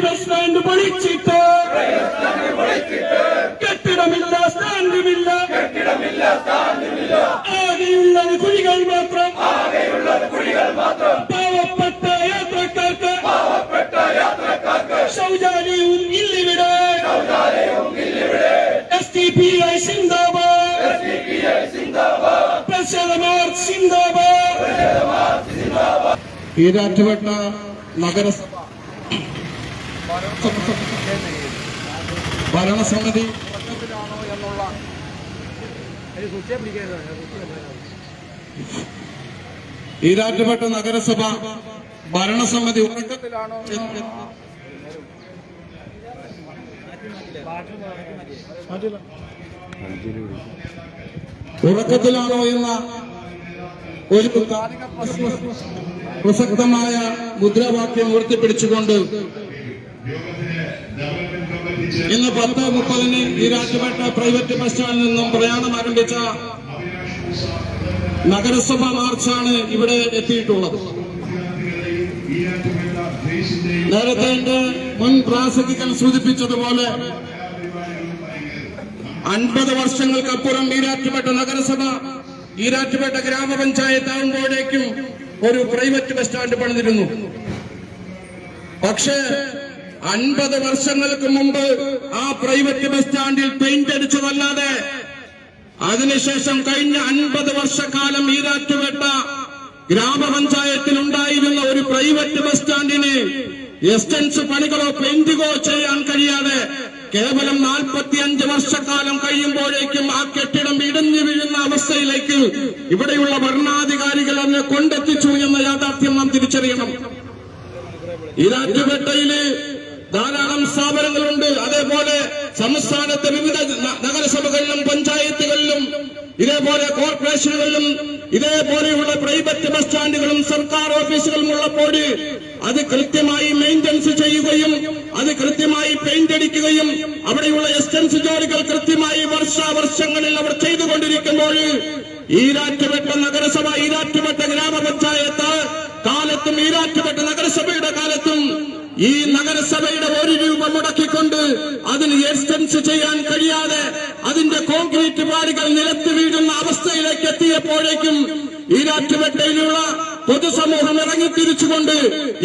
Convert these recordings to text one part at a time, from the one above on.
Private stand പൊളിച്ചിട്ട്. കെട്ടിടമില്ല സ്റ്റാൻഡുമില്ല ആകെയുള്ളത് കുഴികൾ മാത്രം. പാവപ്പെട്ട യാത്രക്കാർക്ക്. ശൗചാലയവും ഇല്ലിവിടെ. എസ് ടി പി ഐ സിന്ദാബാദ്. പ്രതിഷേധമാർ സിന്ദാബാദ് ഈരാറ്റുപേട്ട നഗരസഭ ഭരണസമിതി ഈരാറ്റുപേട്ട നഗരസഭ ഭരണസമിതി ഉറക്കത്തിലാണോ? ഉറക്കത്തിലാണോ എന്ന ഒരു പ്രസക്തമായ മുദ്രാവാക്യം ഉയർത്തിപ്പിടിച്ചുകൊണ്ട് ഇന്ന് പത്ത് മുപ്പതിന് ഈ രാജ്യപേട്ട പ്രൈവറ്റ് ബസ് സ്റ്റാൻഡിൽ നിന്നും പ്രയാണം ആരംഭിച്ച നഗരസഭ മാർച്ചാണ് ഇവിടെ എത്തിയിട്ടുള്ളത്. നേരത്തെ എന്റെ മുൻ പ്രാസംഗികൻ സൂചിപ്പിച്ചതുപോലെ അൻപത് വർഷങ്ങൾക്കപ്പുറം ഈരാറ്റുപേട്ട നഗരസഭ ഈരാറ്റുപേട്ട ഗ്രാമപഞ്ചായത്ത് ആകുമ്പോഴേക്കും ഒരു പ്രൈവറ്റ് ബസ് സ്റ്റാൻഡ് പണിതിരുന്നു. പക്ഷേ അൻപത് വർഷങ്ങൾക്ക് മുമ്പ് ആ പ്രൈവറ്റ് ബസ് സ്റ്റാൻഡിൽ പെയിന്റ് അടിച്ചതല്ലാതെ അതിനുശേഷം കഴിഞ്ഞ അൻപത് വർഷക്കാലം ഈരാറ്റുപേട്ട ഗ്രാമപഞ്ചായത്തിൽ ഉണ്ടായിരുന്ന ഒരു പ്രൈവറ്റ് ബസ് സ്റ്റാൻഡിന് എസ്റ്റൻസ് പണികളോ പെയിന്റുകളോ ചെയ്യാൻ കഴിയാതെ കേവലം നാൽപ്പത്തിയഞ്ച് വർഷക്കാലം കഴിയുമ്പോഴേക്കും ആ കെട്ടിടം ഇടിഞ്ഞു വീഴുന്ന അവസ്ഥയിലേക്ക് ഇവിടെയുള്ള ഭരണാധികാരികൾ അതിനെ കൊണ്ടെത്തിച്ചു എന്ന യാഥാർത്ഥ്യം നാം തിരിച്ചറിയണം. ഈരാറ്റുപേട്ടയിൽ ധാരാളം സ്ഥാപനങ്ങളുണ്ട്. അതേപോലെ സംസ്ഥാനത്തെ വിവിധ നഗരസഭകളിലും പഞ്ചായത്തുകളിലും ഇതേപോലെ കോർപ്പറേഷനുകളിലും ഇതേപോലെയുള്ള പ്രൈവറ്റ് ബസ് സ്റ്റാൻഡുകളും സർക്കാർ ഓഫീസുകളും ഉള്ളപ്പോൾ അത് കൃത്യമായി മെയിന്റനൻസ് ചെയ്യുകയും അത് കൃത്യമായി പെയിന്റ് അടിക്കുകയും അവിടെയുള്ള എസ്റ്റൻസ് ജോലികൾ കൃത്യമായി വർഷാവർഷങ്ങളിൽ അവർ ചെയ്തുകൊണ്ടിരിക്കുമ്പോൾ ഈരാറ്റുപെട്ട നഗരസഭ ഈരാറ്റുപെട്ട ഗ്രാമപഞ്ചായത്ത് കാലത്തും ഈരാറ്റുപെട്ട നഗരസഭയുടെ കാലത്തും ഈ നഗരസഭയുടെ ഒരു രൂപ മുടക്കിക്കൊണ്ട് അതിന് എക്സ്റ്റൻസ് ചെയ്യാൻ കഴിയാതെ അതിന്റെ കോൺക്രീറ്റ് പാടുകൾ നിലത്ത് വീഴുന്ന അവസ്ഥയിലേക്ക് എത്തിയപ്പോഴേക്കും ഈരാറ്റുപേട്ടയിലുള്ള പൊതുസമൂഹം ഇറങ്ങി തിരിച്ചുകൊണ്ട്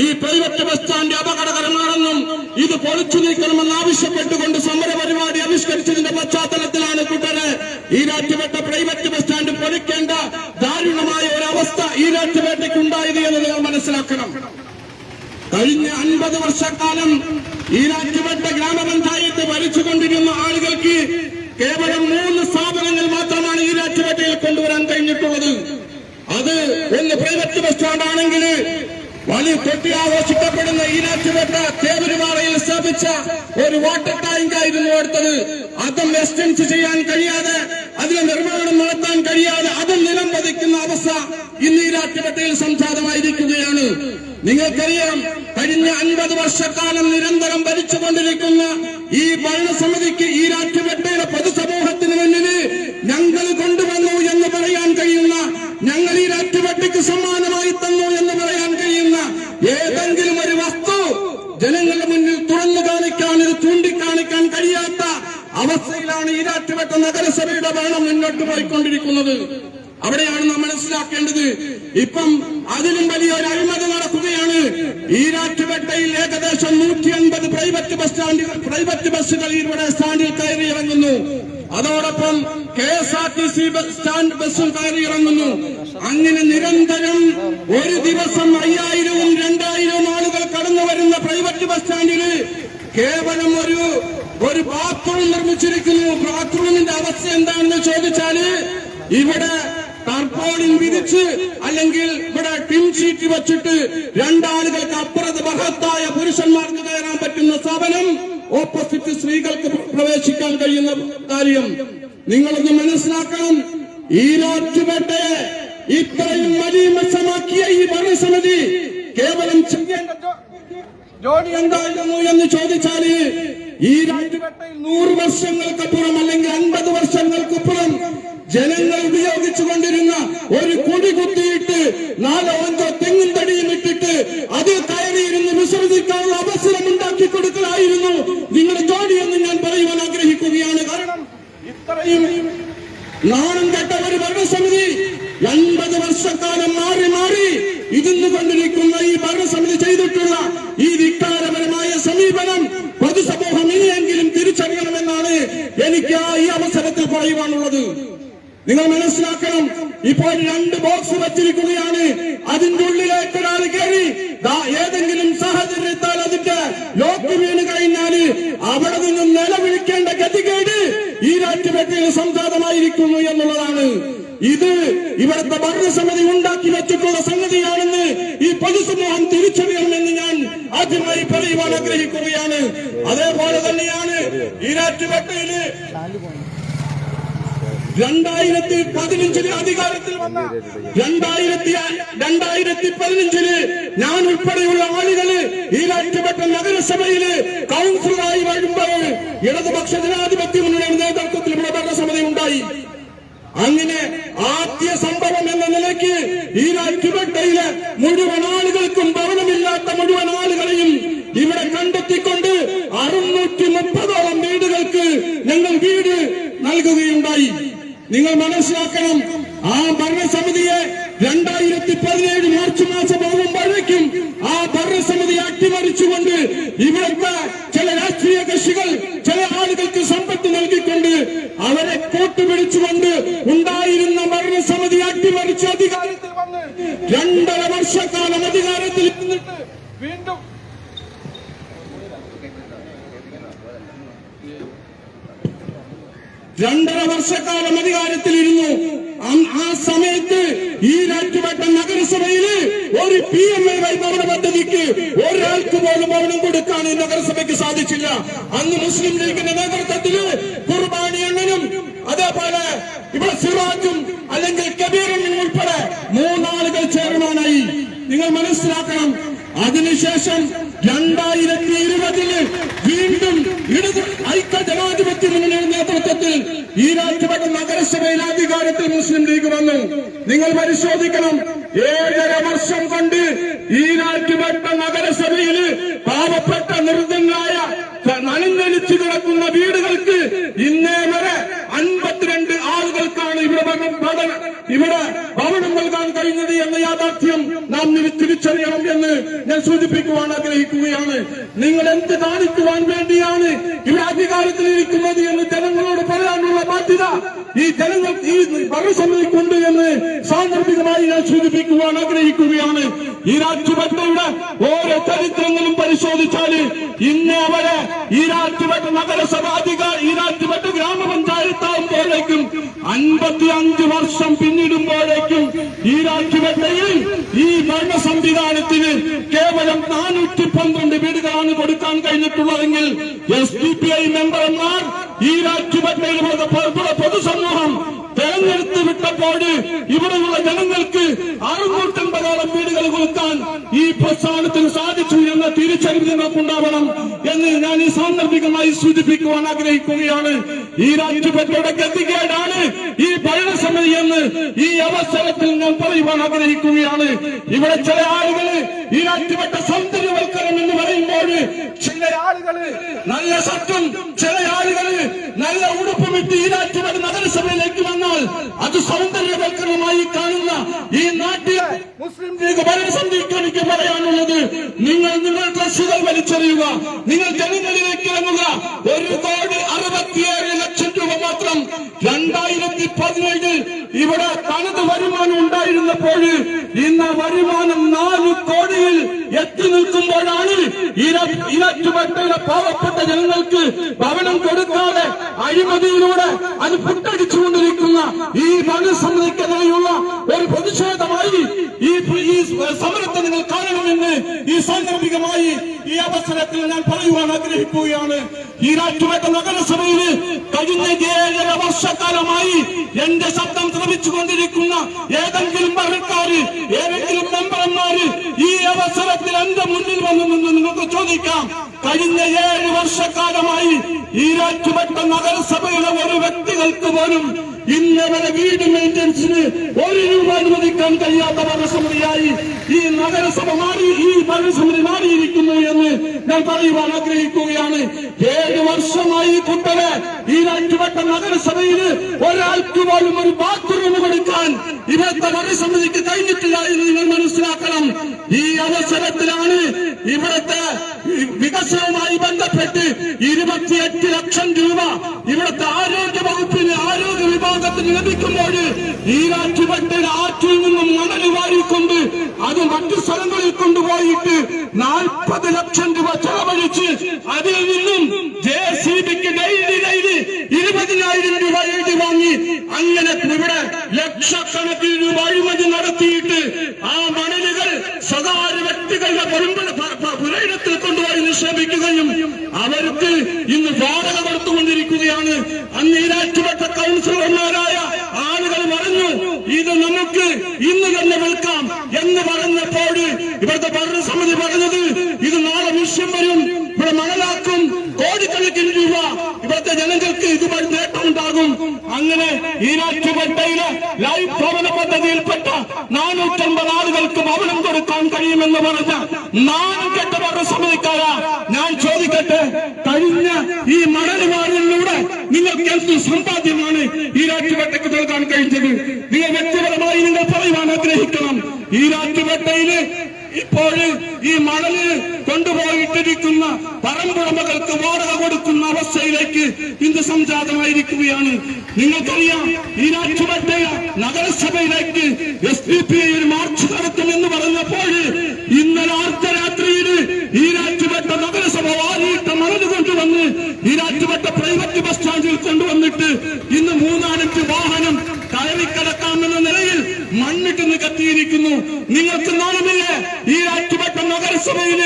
ഈ പ്രൈവറ്റ് ബസ് സ്റ്റാൻഡ് അപകടകരമാണെന്നും ഇത് പൊളിച്ചു നീക്കണമെന്ന് ആവശ്യപ്പെട്ടുകൊണ്ട് സമര പരിപാടി ആവിഷ്കരിച്ചതിന്റെ പശ്ചാത്തലത്തിലാണ് കൂട്ടര് ഈരാറ്റുപേട്ട പ്രൈവറ്റ് ബസ് സ്റ്റാൻഡ് പൊളിക്കേണ്ട ദാരുണമായ ഒരു അവസ്ഥ ഈരാറ്റുപേട്ടയ്ക്ക് ഉണ്ടായത് എന്ന് നിങ്ങൾ മനസ്സിലാക്കണം. കഴിഞ്ഞ അൻപത് വർഷക്കാലം ഈരാറ്റുപേട്ട ഗ്രാമപഞ്ചായത്ത് ഭരിച്ചുകൊണ്ടിരുന്ന ആളുകൾക്ക് കേവലം മൂന്ന് സ്ഥാപനങ്ങൾ മാത്രമാണ് ഈരാറ്റുപേട്ടയിൽ കൊണ്ടുവരാൻ കഴിഞ്ഞിട്ടുള്ളത്. അത് ഒന്ന് പ്രൈവറ്റ് ബസ് സ്റ്റാൻഡ് ആണെങ്കിൽ വലിയ കൊട്ടി ആഘോഷിക്കപ്പെടുന്ന ഈരാറ്റുപേട്ട തേവരുപാറയിൽ സ്ഥാപിച്ച ഒരു വാട്ടർ ടാങ്ക് ആയിരുന്നു അടുത്തത്. അതും എക്സ്റ്റൻസ് ചെയ്യാൻ കഴിയാതെ അതിന് നിർമ്മാണം നടത്താൻ കഴിയാതെ അതും നിലം പതിക്കുന്ന അവസ്ഥ ഇന്ന് ഈരാറ്റുപേട്ടയിൽ സംജാതമായിരിക്കുകയാണ് നിങ്ങൾക്കറിയാം കഴിഞ്ഞ അൻപത് വർഷക്കാലം നിരന്തരം ഭരിച്ചുകൊണ്ടിരിക്കുന്ന ഈ ഭരണസമിതിക്ക് ഈ രാജ്യമെട്ടയുടെ പൊതുസമൂഹത്തിന് മുന്നിൽ ഞങ്ങൾ കൊണ്ടുവന്നു എന്ന് പറയാൻ കഴിയുന്ന ഞങ്ങൾ ഈ രാജ്യമെട്ടയ്ക്ക് സമ്മാനമായി തന്നു എന്ന് പറയാൻ കഴിയുന്ന ഏതെങ്കിലും ഒരു വസ്തു ജനങ്ങളുടെ മുന്നിൽ തുറന്നു കാണിക്കാൻ ഇത് ചൂണ്ടിക്കാണിക്കാൻ കഴിയാത്ത അവസ്ഥയിലാണ് ഈ രാജ്യവട്ട നഗരസഭയുടെ ഭരണം മുന്നോട്ട് പോയിക്കൊണ്ടിരിക്കുന്നത്. അവിടെയാണ് നാം മനസ്സിലാക്കേണ്ടത്. ഇപ്പം അതിലും വലിയൊരു അഴിമതി നടക്കുകയാണ്. ഈരാറ്റുപേട്ടയിൽ ഏകദേശം നൂറ്റി അൻപത് പ്രൈവറ്റ് ബസ് സ്റ്റാൻഡ് പ്രൈവറ്റ് ബസ്സുകൾ ഇവിടെ സ്റ്റാൻഡിൽ കയറി ഇറങ്ങുന്നു. അതോടൊപ്പം K S R T C stand ബസ്സും കയറി ഇറങ്ങുന്നു. അങ്ങനെ നിരന്തരം ഒരു ദിവസം അയ്യായിരവും രണ്ടായിരവും ആളുകൾ കടന്നു വരുന്ന പ്രൈവറ്റ് ബസ് സ്റ്റാൻഡിൽ കേവലം ഒരു ഒരു ബാത്റൂം നിർമ്മിച്ചിരിക്കുന്നു. ബാത്റൂമിന്റെ അവസ്ഥ എന്താണെന്ന് ചോദിച്ചാൽ ഇവിടെ ടർപ്പോളിൻ വിരിച്ച് അല്ലെങ്കിൽ ഇവിടെ ടിൻ ഷീറ്റ് വെച്ചിട്ട് രണ്ടാളുകൾക്ക് അപ്പുറത്ത് മഹത്തായ പുരുഷന്മാർക്ക് കയറാൻ പറ്റുന്ന സ്ഥാപനം ഓപ്പോസിറ്റ് സ്ത്രീകൾക്ക് പ്രവേശിക്കാൻ കഴിയുന്ന കാര്യം. നിങ്ങളൊന്ന് മനസ്സിലാക്കണം. ഈ രാജ്യപേട്ടയെ ഇത്രയും മലീമസമാക്കിയ ഈ ഭരണസമിതി കേവലം ചെയ്യേണ്ട ജോലി എന്തായിരുന്നു എന്ന് ചോദിച്ചാൽ ഈ രാജ്യഘട്ടയിൽ നൂറ് വർഷങ്ങൾക്കപ്പുറം അല്ലെങ്കിൽ അൻപത് വർഷങ്ങൾക്കപ്പുറം ജനങ്ങൾ ഉപയോഗിച്ചു കൊണ്ടിരുന്ന ഒരു കൊടി കുത്തിയിട്ട് നാലോ അഞ്ചോ തെങ്ങും തടിയും ഇട്ടിട്ട് അത് കയറിയിരുന്ന് വിശ്രമിക്കാനുള്ള അവസരം ഉണ്ടാക്കി കൊടുക്കലായിരുന്നു. നിങ്ങളുടെ ജോലി എന്ന് ഞാൻ പറയുവാൻ ആഗ്രഹിക്കുകയാണ്. കാരണം ഇത്രയും നാണം കെട്ട ഒരു ഭരണസമിതി എൺപത് വർഷക്കാലം മാറി മാറി ഇരുന്നു കൊണ്ടിരിക്കുന്ന ഈ ഭരണസമിതി ചെയ്തിട്ടുള്ള ഈ ധിക്കാരപരമായ സമീപനം പൊതുസമൂഹം ഇനിയെങ്കിലും തിരിച്ചറിയണമെന്നാണ് എനിക്ക് ആ ഈ അവസരത്തിൽ പറയുവാനുള്ളത് നിങ്ങൾ മനസ്സിലാക്കണം. ഇപ്പോൾ രണ്ട് ബോക്സ് വച്ചിരിക്കുകയാണ്. അതിന്റെ ഉള്ളിലേക്ക് ഒരാൾ കയറി. ഏതെങ്കിലും സാഹചര്യത്താൽ അതിന്റെ ലോക്ക് വീണ് കഴിഞ്ഞാൽ അവിടെ നിന്നും നിലവിളിക്കേണ്ട ഗതികേട് ഈ രാജ്യപറ്റിയിൽ സംജാതമായിരിക്കുന്നു എന്നുള്ളതാണ്. ഇത് ഇവിടുത്തെ ഭരണസമിതി ഉണ്ടാക്കി വെച്ചിട്ടുള്ള സംഗതിയാണെന്ന് ഈ പൊതുസമൂഹം തിരിച്ചറിയണമെന്ന് ഞാൻ ആദ്യമായി പറയുവാൻ ആഗ്രഹിക്കുകയാണ്. അതേപോലെ തന്നെയാണ് ഈ രാജ്യപട്ടയിൽ രണ്ടായിരത്തി പതിനഞ്ചിൽ അധികാരത്തിൽ വന്ന രണ്ടായിരത്തി രണ്ടായിരത്തി പതിനഞ്ചിൽ ഞാൻ ഉൾപ്പെടെയുള്ള ആളുകൾ ഈ രാജ്യപ്പെട്ട നഗരസഭയിൽ കൗൺസിലറായി വരുമ്പോൾ ഇടതുപക്ഷ ജനാധിപത്യ മുന്നണിയുടെ നേതൃത്വത്തിൽ ഇവിടെ ഭരണസമിതി ഉണ്ടായി. അങ്ങനെ ആദ്യ സംഭവം എന്ന നിലയ്ക്ക് ഈ രാജ്യപ്പെട്ടയിലെ മുഴുവൻ ആളുകൾക്കും ഭവനമില്ലാത്ത മുഴുവൻ ആളുകളെയും ഇവിടെ കണ്ടെത്തിക്കൊണ്ട് അറുന്നൂറ്റി മുപ്പതോളം വീടുകൾക്ക് ഞങ്ങൾ വീട് നൽകുകയുണ്ടായി നിങ്ങൾ മനസ്സിലാക്കണം ആ ഭരണസമിതിയെ രണ്ടായിരത്തി പതിനേഴ് മാർച്ച് മാസം ആകുമ്പോഴേക്കും ആ ഭരണസമിതി അട്ടിമറിച്ചുകൊണ്ട് ഇവിടുത്തെ ചില രാഷ്ട്രീയ കക്ഷികൾ ചില ആളുകൾക്ക് സമ്പത്ത് നൽകിക്കൊണ്ട് അവരെ കൂട്ടുപിടിച്ചുകൊണ്ട് ഉണ്ടായിരുന്ന ഭരണസമിതി അട്ടിമറിച്ച് അധികാരത്തിൽ വന്ന് രണ്ടര വർഷക്കാലം അധികാരത്തിൽ വീണ്ടും രണ്ടര വർഷക്കാലം അധികാരത്തിലിരുന്നു. ആ സമയത്ത് ഈ രാജ്യവട്ട നഗരസഭയിൽ ഒരു പി എം എ വൈ ഭവന പദ്ധതിക്ക് ഒരാൾക്ക് പോലും ഭവനം കൊടുക്കാൻ നഗരസഭയ്ക്ക് സാധിച്ചില്ല. അന്ന് മുസ്ലിം ലീഗിന്റെ നേതൃത്വത്തിൽ കുർബാനി അണ്ണനും അതേപോലെ ഇവിടെ സിറാജും അല്ലെങ്കിൽ കബീറും ഉൾപ്പെടെ മൂന്നാളുകൾ ചെയർമാനായി. നിങ്ങൾ മനസ്സിലാക്കണം. അതിനുശേഷം രണ്ടായിരത്തി ഇരുപതിൽ വീണ്ടും ഇടതു ഐക്യ ജനാധിപത്യ മുന്നണിയുടെ നേതൃത്വത്തിൽ ഈ രാജ്യപ്പെട്ട നഗരസഭയിൽ അധികാരത്തിൽ മുസ്ലിം ലീഗ് വന്നു. നിങ്ങൾ പരിശോധിക്കണം. ഏഴര വർഷം കൊണ്ട് ഈ രാജ്യപ്പെട്ട നഗരസഭയിൽ പാവപ്പെട്ട നിർദ്ധനായ നനഞ്ഞലിച്ചു കിടക്കുന്ന വീടുകൾക്ക് ഇന്നേ വരെ അൻപത്തിരണ്ട് ആളുകൾക്കാണ് ഇവിടെ ഇവിടെ കഴിഞ്ഞത് എന്ന യാഥാർത്ഥ്യം നാം നി- തിരിച്ചറിയണം എന്ന് ഞാൻ സൂചിപ്പിക്കുവാൻ ആഗ്രഹിക്കുകയാണ്. നിങ്ങൾ എന്ത് കാണിക്കുവാൻ വേണ്ടിയാണ് ഇവിടെ അധികാരത്തിലിരിക്കുന്നത് എന്ന് ജനങ്ങളോട് പറയാനുള്ള ബാധ്യത ഈ ജനങ്ങൾ ഈ ഭരണസമിതിക്കുണ്ട് എന്ന് സാന്ദർഭികമായി ഞാൻ സൂചിപ്പിക്കുവാൻ ആഗ്രഹിക്കുകയാണ്. ഈ രാജ്യഭരണയുടെ ഓരോ ചരിത്രങ്ങളും പരിശോധിച്ചാൽ ഇന്ന് അവരെ ഈ രാജ്യഭരണ നഗരസഭ അധികാര ഈ രാജ്യഭരണ ഗ്രാമപഞ്ചായത്താകുമ്പോഴേക്കും അൻപത്തി അഞ്ച് വർഷം പിന്നിടുമ്പോഴേക്കും ഈ രാജ്യഭരണയിൽ ഈ ഭരണ സംവിധാനത്തിന് കേവലം നാനൂറ്റി പന്ത്രണ്ട് വീടുകളാണ് കൊടുക്കാൻ കഴിഞ്ഞിട്ടുള്ളതെങ്കിൽ എസ് ഡി പി ഐ മെമ്പർമാർ ഈ രാജ്യഭരണയിൽ തെരഞ്ഞെടുത്ത് ഇവിടെയുള്ള ജനങ്ങൾക്ക് അറുന്നൂറ്റമ്പതോളം വീടുകൾ കൊടുക്കാൻ ഈ പ്രസ്ഥാനത്തിന് സാധിച്ചു എന്ന തിരിച്ചറിവ് നിങ്ങൾക്കുണ്ടാവണം എന്ന് ഞാൻ ഈ സാന്ദർഭികമായി സൂചിപ്പിക്കുവാൻ ആഗ്രഹിക്കുകയാണ്. ഈ രാജ്യപറ്റയുടെ ഗതികേടാണ് ഈ ഭരണസമിതി എന്ന് ഈ അവസരത്തിൽ ഞാൻ പറയുവാൻ ആഗ്രഹിക്കുകയാണ്. ഇവിടെ ചില ആളുകൾ ഈ രാജ്യപെട്ട സൗന്ദര്യവൽക്കരണം എന്ന് പറയുമ്പോൾ ചില ആളുകൾ നല്ല സത്യം ചില ഈ വന്ന് നഗരസഭയിലേക്ക് വന്നാൽ അത് സൗന്ദര്യവൽക്കരണമായി കാണുന്ന ഈ നാട്ടിൽ മുസ്ലിം ലീഗ് ഭരണസമിതിക്ക് എനിക്ക് പറയാനുള്ളത് നിങ്ങൾ നിങ്ങൾ ഡ്രസ്സുകൾ വലിച്ചെറിയുക നിങ്ങൾ ജനങ്ങളിലേക്ക് ഇറങ്ങുക. ഒരു കോടി അറുപത്തിയേഴ് മാത്രം രണ്ടായിരത്തി പതിനേഴിൽ ഇവിടെ തനത് വരുമാനം ഉണ്ടായിരുന്നപ്പോൾ ഇന്ന് വരുമാനം നാല് കോടിയിൽ എത്തി നിൽക്കുമ്പോഴാണ് ഇരറ്റുപറ്റയിലെ പാവപ്പെട്ട ജനങ്ങൾക്ക് ഭവനം കൊടുക്കാതെ അഴിമതിയിലൂടെ അത് പുട്ടടിച്ചുകൊണ്ടിരിക്കുന്ന ഈ മനസ്സമ്മതിക്കെതിരെയുള്ള ഒരു പ്രതിഷേധമായി ഈ ഈ സമരത്തെ നിങ്ങൾ കാണണമെന്ന് ഈ സാന്ദർഭികമായി ഈ അവസരത്തിൽ ഞാൻ പറയുവാൻ ആഗ്രഹിക്കുകയാണ്. ഈരാറ്റുപേട്ട നഗരസഭയിൽ കഴിഞ്ഞ ഏഴര വർഷക്കാലമായി എന്റെ ശബ്ദം ശ്രമിച്ചു കൊണ്ടിരിക്കുന്ന ഏതെങ്കിലും ഭരണക്കാര് ഏതെങ്കിലും മെമ്പർമാര് ഈ അവസരത്തിൽ എന്റെ മുന്നിൽ വന്നു നിങ്ങൾക്ക് ചോദിക്കാം. കഴിഞ്ഞ ഏഴ് വർഷക്കാലമായി ഈരാറ്റുപേട്ട നഗരസഭയിലെ ഒരു വ്യക്തികൾക്ക് പോലും ഇന്നവരെ വീട് മെയിന്റനൻസിന് ഒരു രൂപ അനുവദിക്കാൻ കഴിയാത്ത ഭരണസമിതിയായി ഈ നഗരസഭ മാറി ഈ ഭരണസമിതി മാറിയിരിക്കുന്നു എന്ന് ഞാൻ പറയുവാൻ ആഗ്രഹിക്കുകയാണ്. ഏഴ് വർഷമായി കുട്ടന് ഈ അഞ്ചുവട്ട നഗരസഭയിൽ ഒരാൾക്ക് പോലും ഒരു ബാത്റൂം കൊടുക്കാൻ ഇവിടുത്തെ നഗരസമിതിക്ക് കഴിഞ്ഞിട്ടില്ല എന്ന് നിങ്ങൾ മനസ്സിലാക്കണം. ഈ അവസരത്തിലാണ് ഇവിടുത്തെ വികസനവുമായി ബന്ധപ്പെട്ട് ഇരുപത്തിയെട്ട് ലക്ഷം രൂപ ഇവിടുത്തെ ആരോഗ്യ വകുപ്പിന് ആരോഗ്യ വിഭാഗത്തിന് ലഭിക്കുമ്പോൾ ഈ രാജ്യവട്ടിൽ നിന്നും മണൽ വാരിക്കൊണ്ട് അത് മറ്റു സ്ഥലങ്ങളിൽ കൊണ്ടുപോയിട്ട് നാൽപ്പത് ലക്ഷം രൂപ ചെലവഴിച്ച് അതിൽ നിന്നും ജെ സി ബിക്ക് ഡെയിലി ഡെയിലി ഇരുപതിനായിരം രൂപ എഴുതി വാങ്ങി അങ്ങനെ ഇവിടെ ലക്ഷക്കണക്കിന് രൂപ അഴിമതി നടത്തിയിട്ട് ആ മണലുകൾ സ്വകാര്യ വ്യക്തികളുടെ പുരയിടത്തിൽ കൊണ്ടുപോയി നിക്ഷേപിക്കുകയും അവർക്ക് ഇന്ന് വാടക കൊടുത്തുകൊണ്ടിരിക്കുകയാണ്. അന്ന് ഈ രാഷ്ട്രീയപ്പെട്ട കൗൺസിലർമാരായ ആളുകൾ പറഞ്ഞു ഇത് നമുക്ക് ഇന്ന് തന്നെ വിൽക്കാം എന്ന് പറഞ്ഞപ്പോൾ ഇവിടുത്തെ ഭരണസമിതി പറഞ്ഞത് ഇത് നാളെ വിഷയം വരും ഇവിടെ മണലാക്കും കോടിക്കണക്കിന് രൂപ ഇവിടുത്തെ ജനങ്ങൾക്ക് ഇതുവഴി നേട്ടമുണ്ടാകും അങ്ങനെ ഈ രാഷ്ട്രീയപ്പെട്ടയിലെ ലൈഫ് ഭവന പദ്ധതിയിൽപ്പെട്ട നാനൂറ്റമ്പത് ആളുകൾക്ക് ഭവനം കൊടുക്കാൻ കഴിയുമെന്ന് പറഞ്ഞ നാല് കെട്ടവരുടെ ഭരണസമിതിക്കാരാ ഞാൻ ചോദിക്കട്ടെ കഴിഞ്ഞ ഈ മണലുമാറിലൂടെ നിങ്ങൾക്ക് എന്ത് സമ്പാദ്യമാണ് ഈ രാഷ്ട്രീയപ്പെട്ടയ്ക്ക് നൽകാൻ കഴിഞ്ഞത്? നിങ്ങൾ വ്യക്തിപരമായി നിങ്ങൾ പറയുവാൻ ആഗ്രഹിക്കണം. ഈ രാഷ്ട്രീയപ്പെട്ടയിൽ ഇപ്പോൾ ഈ മണൽ കൊണ്ടുപോയിട്ടിരിക്കുന്ന പറമ്പുടമകൾക്ക് കൊടുക്കുന്ന അവസ്ഥയിലേക്ക് ഇന്ന് സംജാതമായിരിക്കുകയാണ്. നിങ്ങൾക്കറിയാം ഈ രാജ്യമറ്റ നഗരസഭയിലേക്ക് S D P I march നടത്തും എന്ന് പറഞ്ഞപ്പോൾ ഇന്നലെ അർദ്ധരാത്രിയിൽ ഈ രാജ്യപ്പെട്ട നഗരസഭ വാരിയിട്ട് മറന്നു കൊണ്ടുവന്ന് ഈ രാജ്യപ്പെട്ട പ്രൈവറ്റ് ബസ് സ്റ്റാൻഡിൽ കൊണ്ടുവന്നിട്ട് ഇന്ന് മൂന്നാലഞ്ച് വാഹനം കയറിക്കിടക്കാമെന്ന നിലയിൽ മണ്ണിട്ട് കത്തിയിരിക്കുന്നു നിങ്ങൾക്ക് നാണമില്ലേ? ഈ രാജ്യപ്പെട്ട നഗരസഭയിൽ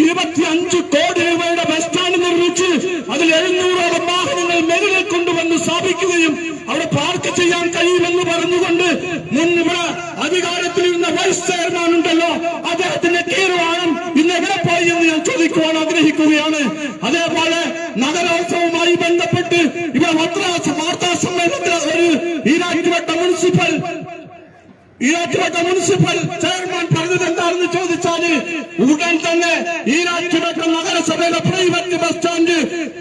ഇരുപത്തി അഞ്ച് കോടി രൂപയുടെ ബസ് സ്റ്റാൻഡ് നിർമ്മിച്ച് അതിൽ എഴുന്നൂറോളം വാഹനങ്ങൾ മെരുകൾ കൊണ്ടുവന്ന് സ്ഥാപിക്കുകയും അവിടെ പാർക്ക് ചെയ്യാൻ കഴിയുമെന്ന് പറഞ്ഞുകൊണ്ട് മുൻ ഇവിടെ അധികാരത്തിലിരുന്ന വൈസ് ചെയർമാൻ ഉണ്ടല്ലോ അദ്ദേഹത്തിന്റെ തീരുമാനം ഇന്ന് എവിടെ പോയി എന്ന് ഞാൻ ചോദിക്കുവാൻ ആഗ്രഹിക്കുകയാണ്. അതേപോലെ നഗരോത്സവവുമായി ബന്ധപ്പെട്ട് ഇവിടെ മദ്രാസ് വാർത്താ സമ്മേളനത്തിൽ ഒരു Erattupetta municipal Erattupetta municipal chairman പറഞ്ഞത് എന്താണെന്ന് ചോദിച്ചാൽ ഉടൻ തന്നെ ഈരാറ്റുപേട്ട നഗരസഭയിലെ പ്രൈവറ്റ് ബസ് സ്റ്റാൻഡ്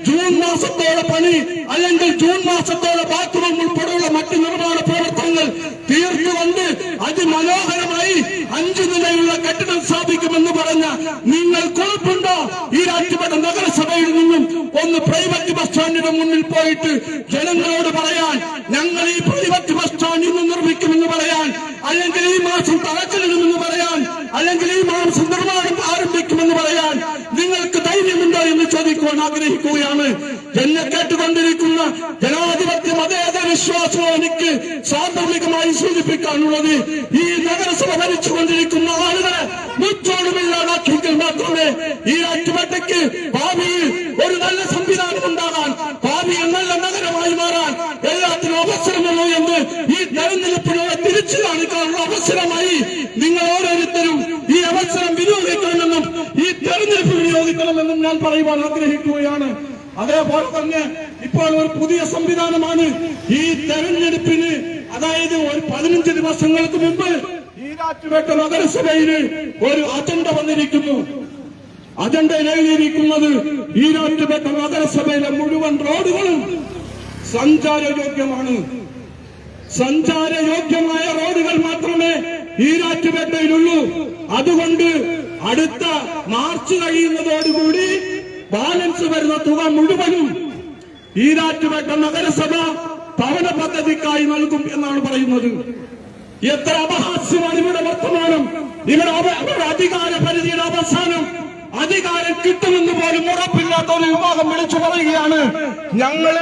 ജൂൺ മാസത്തോടെ പണി അല്ലെങ്കിൽ ജൂൺ മാസത്തോടെ ബാത്റൂം ഉൾപ്പെടെയുള്ള മറ്റ് നിർമ്മാണ പ്രവർത്തനങ്ങൾ തീർത്തുകൊണ്ട് അതിമനോഹരമായി അഞ്ചു നിലയുള്ള കെട്ടിടം സ്ഥാപിക്കുമെന്ന് പറഞ്ഞ നിങ്ങൾ കുഴപ്പമുണ്ടോ ഈ രാജ്യപഥ നഗരസഭയിൽ നിന്നും ഒന്ന് പ്രൈവറ്റ് ബസ് സ്റ്റാൻഡിന്റെ മുന്നിൽ പോയിട്ട് ജനങ്ങളോട് പറയാൻ ഞങ്ങൾ ഈ പ്രൈവറ്റ് ബസ് സ്റ്റാൻഡ് ഇന്ന് നിർമ്മിക്കുമെന്ന് പറയാൻ അല്ലെങ്കിൽ ഈ മാസം തറച്ചിലിടുമെന്ന് പറയാൻ അല്ലെങ്കിൽ ഈ മാസം നിർമ്മാണം ആരംഭിക്കുമെന്ന് പറയാൻ നിങ്ങൾക്ക് ധൈര്യമുണ്ടോ എന്ന് ചോദിക്കുവാൻ ആഗ്രഹിക്കുകയാണ്. എന്നെ കേട്ടുകൊണ്ടിരിക്കുന്ന ജനാധിപത്യ മതേതര വിശ്വാസവും എനിക്ക് സാന്ദർഭികമായി സൂചിപ്പിക്കാനുള്ളത് ഈ നഗരസഭ ഭരിച്ചുകൊണ്ടിരിക്കുന്ന ആളുകളെ മുച്ചോടുമില്ലാതാക്കിയെങ്കിൽ മാത്രമേ ഈ അറ്റുമറ്റയ്ക്ക് ഭാവിയിൽ ഒരു നല്ല സംവിധാനം ഉണ്ടാകാൻ ഭാവിയിൽ നല്ല നഗരമായി മാറാൻ എല്ലാത്തിനും അവസരമുള്ളൂ എന്ന് ഈ തെരഞ്ഞെടുപ്പിലൂടെ തിരിച്ചു കാണിക്കാനുള്ള അവസരമായി നിങ്ങൾ ഓരോരുത്തരും ഈ അവസരം വിനിയോഗിക്കണമെന്നും ഈ തെരഞ്ഞെടുപ്പ് വിനിയോഗിക്കണമെന്നും ഞാൻ പറയുവാൻ ആഗ്രഹിക്കുകയാണ്. അതേപോലെ തന്നെ ഇപ്പോൾ ഒരു പുതിയ സംവിധാനമാണ് ഈ തെരഞ്ഞെടുപ്പിന്. അതായത് ഒരു പതിനഞ്ച് ദിവസങ്ങൾക്ക് മുമ്പ് ഈരാറ്റുപേട്ട രാറ്റുപേട്ട നഗരസഭയിൽ ഒരു അജണ്ട വന്നിരിക്കുന്നു. അജണ്ടയിൽ എഴുതിയിരിക്കുന്നത് ഈരാറ്റുപേട്ട രാറ്റുപേട്ട നഗരസഭയിലെ മുഴുവൻ റോഡുകളും സഞ്ചാരയോഗ്യമാണ്. സഞ്ചാരയോഗ്യമായ റോഡുകൾ മാത്രമേ ഈരാറ്റുപേട്ടയിലുള്ളൂ. രാറ്റുപേട്ടയിലുള്ളൂ അതുകൊണ്ട് അടുത്ത മാർച്ച് കഴിയുന്നതോടുകൂടി ബാലൻസ് വരുന്ന തുക മുഴുവനും ഈ രാറ്റുപേട്ട നഗരസഭ ഭവന പദ്ധതിക്കായി നൽകും എന്നാണ് പറയുന്നത്. എത്ര അപഹാസ്യമാണ് ഇവിടെ വർത്തമാനം. ഇവിടെ അധികാര പരിധിയുടെ അവസാനം അധികാരം കിട്ടുമെന്ന് പോലും ഉറപ്പില്ലാത്ത ഒരു വിഭാഗം വിളിച്ചു പറയുകയാണ്. ഞങ്ങൾ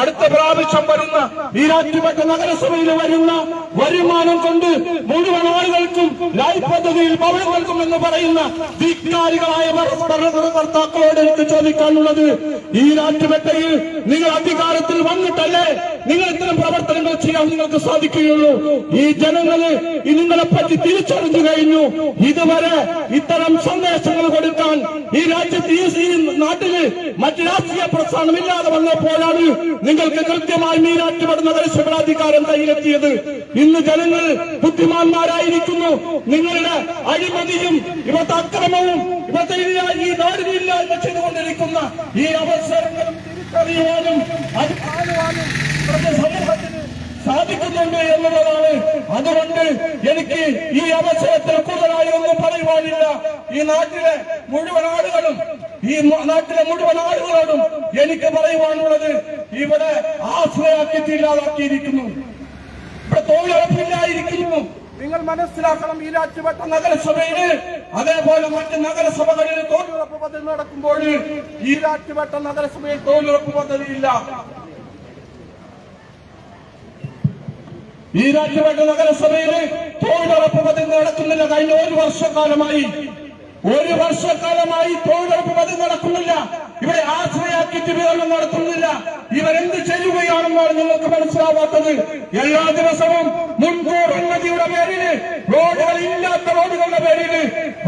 അടുത്ത പ്രാവശ്യം വരുന്ന ഈരാറ്റുപേട്ട നഗരസഭയിൽ വരുന്ന വരുമാനം കൊണ്ട് മുഴുവൻ ആളുകൾക്കും ലൈഫ് പദ്ധതിയിൽ നൽകും എന്ന് പറയുന്ന ധിക്കാരികളായ ഭരണകർത്താക്കളോട് എനിക്ക് ചോദിക്കാനുള്ളത് ഈ രാറ്റുപേട്ടയിൽ നിങ്ങൾ അധികാരത്തിൽ വന്നിട്ടല്ലേ? നിങ്ങൾ ഇത്തരം പ്രവർത്തനങ്ങൾ ചെയ്യാൻ നിങ്ങൾക്ക് സാധിക്കുകയുള്ളൂ. ഈ ജനങ്ങൾ നിങ്ങളെ പറ്റി തിരിച്ചറിഞ്ഞു കഴിഞ്ഞു. ഇതുവരെ ഇത്തരം സന്ദേശങ്ങൾ കൊടുക്കാൻ ഈ രാജ്യത്ത് ഈ നാട്ടിൽ മറ്റ് രാഷ്ട്രീയ പ്രസ്ഥാനമില്ലാതെ വന്നപ്പോഴാണ് നിങ്ങൾക്ക് കൃത്യമായി മീനാറ്റുപെടുന്ന അധികാരം കയ്യിലെത്തിയത്. ഇന്ന് ജനങ്ങൾ ബുദ്ധിമാന്മാരായിരിക്കുന്നു. നിങ്ങളുടെ അഴിമതിയും ഇവത്തെ അക്രമവും ഇവത്തെ ഈ- നാടിനില്ല എന്ന് ചെയ്തുകൊണ്ടിരിക്കുന്ന ഈ അവസരങ്ങളും തിരിച്ചറിയുവാനും അത് കാണുവാനും ഇവിടുത്തെ സമൂഹത്തിന് സാധിക്കുന്നുണ്ട് എന്നുള്ളതാണ്. അതുകൊണ്ട് എനിക്ക് ഈ അവസരത്തിൽ കൂടുതലായി ഒന്നും പറയുവാനില്ല. ഈ നാട്ടിലെ മുഴുവൻ ആളുകളും ഈ നാട്ടിലെ മുഴുവൻ ആളുകളോടും എനിക്ക് പറയുവാനുള്ളത് ഇവിടെ ആശ്രയാക്കിയിട്ട് ഇല്ലാതാക്കിയിരിക്കുന്നു. ഇവിടെ തൊഴിലുറപ്പില്ലായിരിക്കുന്നു നിങ്ങൾ മനസ്സിലാക്കണം ഈ രാജ്യവട്ട നഗരസഭയിൽ അതേപോലെ മറ്റ് നഗരസഭകളിൽ തൊഴിലുറപ്പ് പദ്ധതി നടക്കുമ്പോൾ ഈ രാജ്യവട്ട നഗരസഭയിൽ തൊഴിലുറപ്പ് പദ്ധതിയില്ല. ഈ രാജ്യവട്ട നഗരസഭയിൽ തൊഴിലുറപ്പ് പദ്ധതി നടക്കുന്നില്ല. കഴിഞ്ഞ ഒരു വർഷക്കാലമായി ഒരു വർഷക്കാലമായി തൊഴിലുറപ്പ് പദ്ധതി നടക്കുന്നില്ല. ഇവിടെ ആശ്രയാക്കിയിട്ട് വിതരണം നടത്തുന്നില്ല. ഇവരെന്ത് ചെയ്യുകയാണെന്നാണ് നിങ്ങൾക്ക് മനസ്സിലാവാത്തത്. എല്ലാ ദിവസവും മുൻകൂർ ഉന്നതിയുടെ പേരിൽ റോഡുകൾ ഇല്ലാത്ത റോഡുകളുടെ പേരിൽ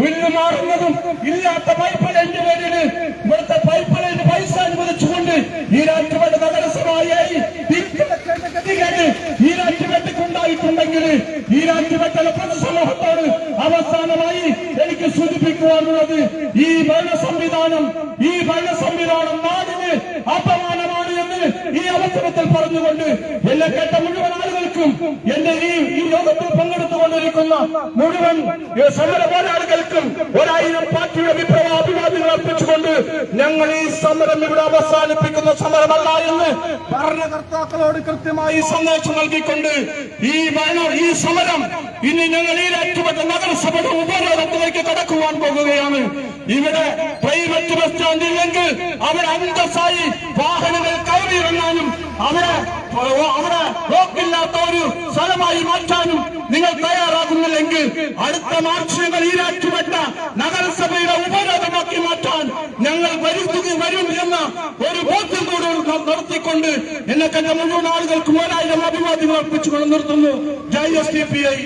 വില്ല് മാറുന്നതും ഇല്ലാത്ത പൈപ്പ് പേരിൽ പേരിൽ ഇവിടുത്തെ പൈപ്പ് പൈസ അനുവദിച്ചുകൊണ്ട് ഈ രാജ്യവട്ട നഗരസഭയായി ഈ രാജ്യവെട്ടിക്കുണ്ടായിട്ടുണ്ടെങ്കിൽ ഈ രാജ്യവെട്ടല പൊതുസമൂഹത്തോട് അവസാനമായി എനിക്ക് സൂചിപ്പിക്കുവാനുള്ളത് ഈ ഭരണ സംവിധാനം ഈ ഭരണ സംവിധാനം നാടിന് അപമാനമാണ് എന്ന് ഈ അവസരത്തിൽ പറഞ്ഞുകൊണ്ട് എന്നെ കേട്ട മുഴുവൻ ആളുകൾക്കും എന്റെ ഈ ഈ യോഗത്തിൽ പങ്കെടുത്തുകൊണ്ടിരിക്കുന്ന മുഴുവൻ സമര പോരാളികൾക്കും ഒരായിരം പാർട്ടിയുടെ വിപ്ലവ അഭിവാദ്യങ്ങൾ അർപ്പിച്ചുകൊണ്ട് ഞങ്ങൾ ഈ സമരം ഇവിടെ അവസാനിപ്പിക്കുന്ന സമരമല്ല എന്ന് ഭരണകർത്താക്കളോട് കൃത്യമായി സന്ദേശം നൽകിക്കൊണ്ട് ഈ ഈ സമരം ഇനി ഞങ്ങൾ ഈ രാജ്യത്തെ നഗരസഭയുടെ ഉപരോധത്തിലേക്ക് കടക്കുവാൻ പോകുകയാണ്. ഇവിടെ പ്രൈവറ്റ് ബസ് സ്റ്റാൻഡ് ഇല്ലെങ്കിൽ അവിടെ അന്തസ്സായി വാഹനങ്ങൾ കയറിയിറങ്ങാനും അവിടെ അവിടെ ബ്ലോക്കില്ലാത്ത ഒരു സ്ഥലമായി മാറ്റാനും നിങ്ങൾ തയ്യാറാകുന്നില്ലെങ്കിൽ അടുത്ത മാർച്ച് ഞങ്ങൾ ഈ രാജ്യപ്പെട്ട നഗരസഭയുടെ ഉപരോധമാക്കി മാറ്റാൻ ഞങ്ങൾ വരുത്തുക വരും എന്ന ഒരു ബോധ്യം കൂടെ നടത്തിക്കൊണ്ട് എന്നെ കണ്ട മുഴുവൻ ആളുകൾക്കും ഒരായിരം അഭിവാദ്യങ്ങൾ അർപ്പിച്ചുകൊണ്ട് നിർത്തുന്നു. ജയ് എസ് ഡി പി ഐ.